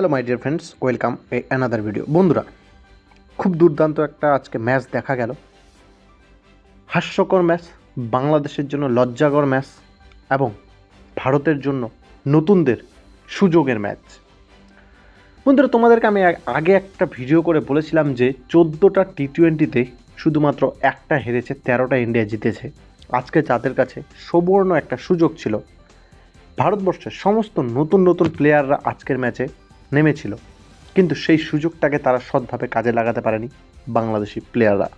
Hello my dear friends welcome a another video বন্ধুরা, খুব দুর্দান্ত একটা আজকে ম্যাচ দেখা গেল। হাস্যকর ম্যাচ বাংলাদেশের জন্য লজ্জাকর ম্যাচ এবং ভারতের জন্য নতুনদের সুযোগের ম্যাচ বন্ধুরা, তোমাদেরকে আমি আগে একটা ভিডিও করে বলেছিলাম যে চোদ্দোটা টি টোয়েন্টিতে শুধুমাত্র একটা হেরেছে, তেরোটা ইন্ডিয়া জিতেছে। আজকে যাদের কাছে সুবর্ণ একটা সুযোগ ছিল, ভারতবর্ষের সমস্ত নতুন নতুন প্লেয়াররা আজকের ম্যাচে নেমেছিল। কিন্তু সেই সুযোগটাকে তারা সৎভাবে কাজে লাগাতে পারেনি বাংলাদেশি প্লেয়াররা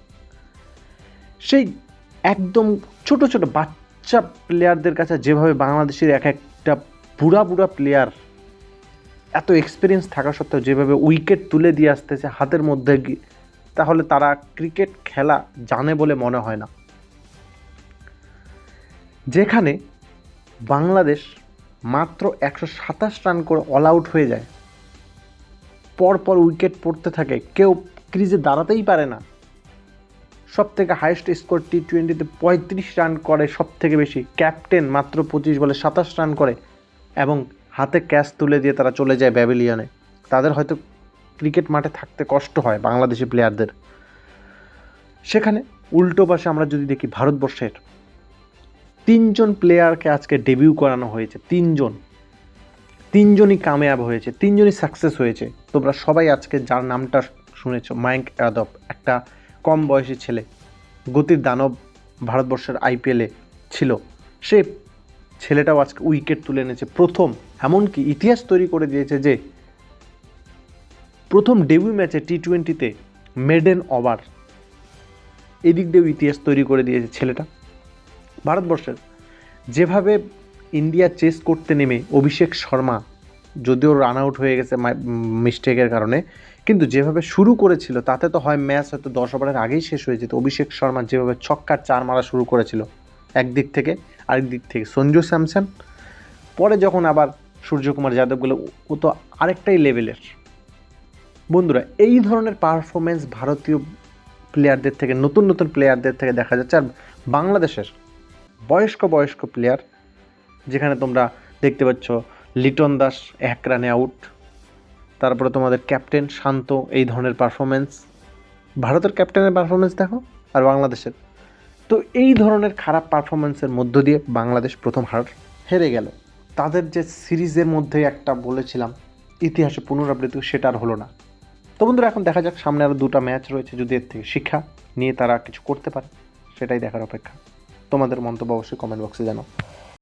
সেই একদম ছোট ছোট বাচ্চা প্লেয়ারদের কাছে যেভাবে বাংলাদেশের এক একটা বুড়া বুড়া প্লেয়ার এত এক্সপিরিয়েন্স থাকা সত্ত্বেও যেভাবে উইকেট তুলে দিয়ে আসতেছে হাতের মধ্যে তাহলে তারা ক্রিকেট খেলা জানে বলে মনে হয় না। যেখানে বাংলাদেশ মাত্র একশো সাতাশ রান করে অল আউট হয়ে যায়। পর পর উইকেট পড়তে থাকে। কেউ ক্রিজে দাঁড়াতেই পারে না। সব থেকে হাইয়েস্ট স্কোর টি টোয়েন্টিতে পঁয়ত্রিশ রান করে সব থেকে বেশি। ক্যাপ্টেন মাত্র পঁচিশ বলে সাতাশ রান করে এবং হাতে ক্যাচ তুলে দিয়ে তারা চলে যায় ব্যাবিলিয়নে তাদের হয়তো ক্রিকেট মাঠে থাকতে কষ্ট হয় বাংলাদেশি প্লেয়ারদের সেখানে উল্টো পাশে আমরা যদি দেখি ভারতবর্ষের তিনজন প্লেয়ারকে আজকে ডেবিউ করানো হয়েছে। তিনজন। তিনজনই কামেয়াব হয়েছে, তিনজনই সাকসেস হয়েছে। তোমরা সবাই আজকে যার নামটা শুনেছ মায়াঙ্ক যাদব একটা কম বয়সী ছেলে গতির দানব ভারতবর্ষের আইপিএলে ছিল। সে ছেলেটাও আজকে উইকেট তুলে এনেছে, প্রথম, এমনকি ইতিহাস তৈরি করে দিয়েছে যে, প্রথম ডেবিউ ম্যাচে টি টোয়েন্টিতে মেডেন ওভার, এদিক দিয়েও ইতিহাস তৈরি করে দিয়েছে ছেলেটা। ভারতবর্ষের যেভাবে ইন্ডিয়া চেস করতে নেমে অভিষেক শর্মা, যদিও রান আউট হয়ে গেছে মিস্টেকের কারণে, কিন্তু যেভাবে শুরু করেছিল, তাতে তো হয় ম্যাচ হয়তো দশ ওভারের আগেই শেষ হয়ে যেত। অভিষেক শর্মা যেভাবে ছক্কার চার মারা শুরু করেছিল, একদিক থেকে আরেক দিক থেকে। সঞ্জু স্যামসন, পরে যখন আবার সূর্যকুমার যাদবগুলো ও তো আরেকটাই লেভেলের বন্ধুরা, এই ধরনের পারফরমেন্স ভারতীয় প্লেয়ারদের থেকে, নতুন নতুন প্লেয়ারদের থেকে দেখা যাচ্ছে। আর বাংলাদেশের বয়স্ক বয়স্ক প্লেয়ার যেখানে তোমরা দেখতে পাচ্ছ লিটন দাস এক রানে আউট তারপরে তোমাদের ক্যাপ্টেন শান্ত, এই ধরনের পারফরমেন্স ভারতের ক্যাপ্টেনের পারফরমেন্স দেখো আর বাংলাদেশের। তো এই ধরনের খারাপ পারফরমেন্সের মধ্য দিয়ে বাংলাদেশ প্রথম হার হেরে গেল। তাদের যে সিরিজের মধ্যে একটা বলেছিলাম, ইতিহাসে পুনরাবৃত্তি, সেটা আর হলো না। তো বন্ধুরা, এখন দেখা যাক, সামনে আরও দুটো ম্যাচ রয়েছে, যদি এর থেকে শিক্ষা নিয়ে তারা কিছু করতে পারে, সেটাই দেখার অপেক্ষা। তোমাদের মন্তব্য অবশ্যই কমেন্ট বক্সে জানাও।